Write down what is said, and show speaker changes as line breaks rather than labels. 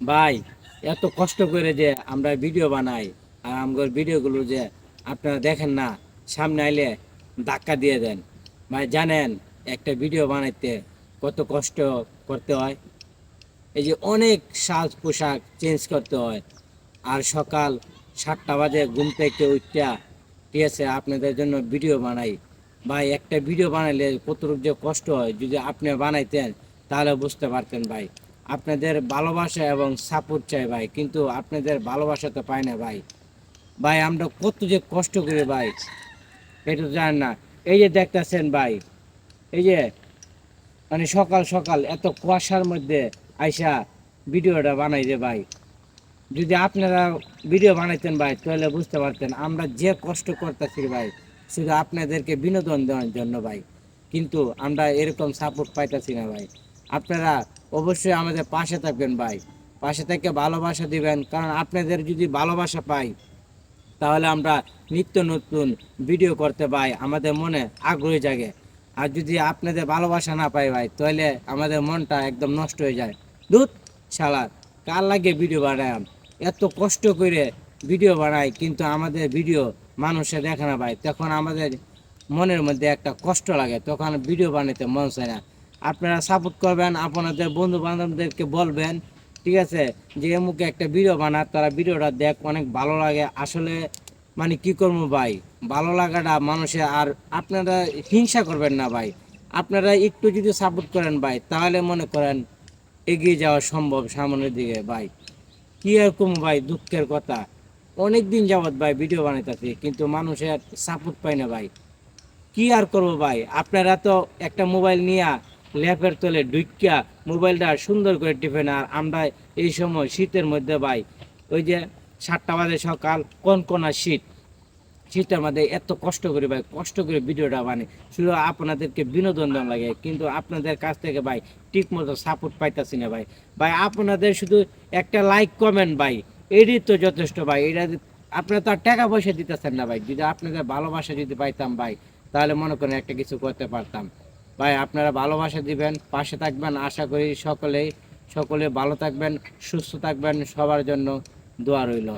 ভাই, এত কষ্ট করে যে আমরা ভিডিও বানাই আর আমার ভিডিওগুলো যে আপনারা দেখেন না, সামনে আইলে ধাক্কা দিয়ে দেন। ভাই, জানেন একটা ভিডিও বানাইতে কত কষ্ট করতে হয়? এই যে অনেক সাজ পোশাক চেঞ্জ করতে হয়। আর সকাল সাতটা বাজে ঘুম থেকে উঠটা ঠিক আছে, আপনাদের জন্য ভিডিও বানাই। ভাই, একটা ভিডিও বানাইলে কতটুকু যে কষ্ট হয় যদি আপনি বানাইতেন, তাহলে বুঝতে পারতেন ভাই। আপনাদের ভালোবাসা এবং সাপোর্ট চাই ভাই। কিন্তু আপনাদের ভালোবাসা তো পাই না ভাই। ভাই, আমরা কত যে কষ্ট করি ভাই। এটা তো জানেন না। এই যে দেখতেছেন ভাই, এই যে মানে সকাল সকাল এত কুয়াশার মধ্যে আইসা ভিডিওটা বানাই যে ভাই। যদি আপনারা ভিডিও বানাইতেন ভাই, তাহলে বুঝতে পারতেন আমরা যে কষ্ট করতেছি ভাই, শুধু আপনাদেরকে বিনোদন দেওয়ার জন্য ভাই। কিন্তু আমরা এরকম সাপোর্ট পাইতেছি না ভাই। আপনারা অবশ্যই আমাদের পাশে থাকবেন ভাই। পাশে থেকে ভালোবাসা দিবেন, কারণ আপনাদের যদি ভালোবাসা পাই, তাহলে আমরা নিত্য নতুন ভিডিও করতে পাই আমাদের মনে আগ্রহী জাগে। আর যদি আপনাদের ভালোবাসা না পাই ভাই, তাহলে আমাদের মনটা একদম নষ্ট হয়ে যায়। দুধ শালা, কার লাগে ভিডিও বানাম এত কষ্ট করে ভিডিও বানাই, কিন্তু আমাদের ভিডিও মানুষে দেখে না ভাই। তখন আমাদের মনের মধ্যে একটা কষ্ট লাগে, তখন ভিডিও বানাতে মন চায় না। আপনারা সাপোর্ট করবেন, আপনাদের বন্ধু বান্ধবদেরকে বলবেন, ঠিক আছে? যে এমুকে একটা ভিডিও বানা তারা ভিডিওটা দেখ, অনেক ভালো লাগে। আসলে মানে কি করব ভাই? ভালো লাগাটা মানুষের, আর আপনারা হিংসা করবেন না ভাই। আপনারা একটু যদি সাপোর্ট করেন ভাই, তাহলে মনে করেন এগিয়ে যাওয়া সম্ভব সামনের দিকে ভাই। কি এরকম ভাই, দুঃখের কথা। অনেক দিন যাবৎ ভাই ভিডিও বানাইতেছি, কিন্তু মানুষের সাপোর্ট পাই না ভাই। কি আর করব ভাই? আপনারা তো একটা মোবাইল নিয়ে ল্যাপের তলে ঢুকিয়া মোবাইলটা সুন্দর করে টিপেন আর আমরা এই সময় শীতের মধ্যে ভাই, ওই যে সাতটা বাজে সকাল কনকনা শীত? শীতের মধ্যে এত কষ্ট করে ভাই, কষ্ট করে ভিডিওটা বানাই। শুধু আপনাদেরকে বিনোদন দেওয়া লাগে, কিন্তু আপনাদের কাছ থেকে ভাই ঠিক মতো সাপোর্ট পাইতাছি না ভাই। ভাই, আপনাদের শুধু একটা লাইক কমেন্ট ভাই এটি তো যথেষ্ট ভাই। এটা আপনারা তো আর টাকা পয়সা দিতেছেন না ভাই। যদি আপনাদের ভালোবাসা যদি পাইতাম ভাই, তাহলে মনে করেন একটা কিছু করতে পারতাম। ভাই, আপনারা ভালোবাসা দিবেন, পাশে থাকবেন। আশা করি সকলেই, সকলে ভালো থাকবেন, সুস্থ থাকবেন। সবার জন্য দোয়া রইল।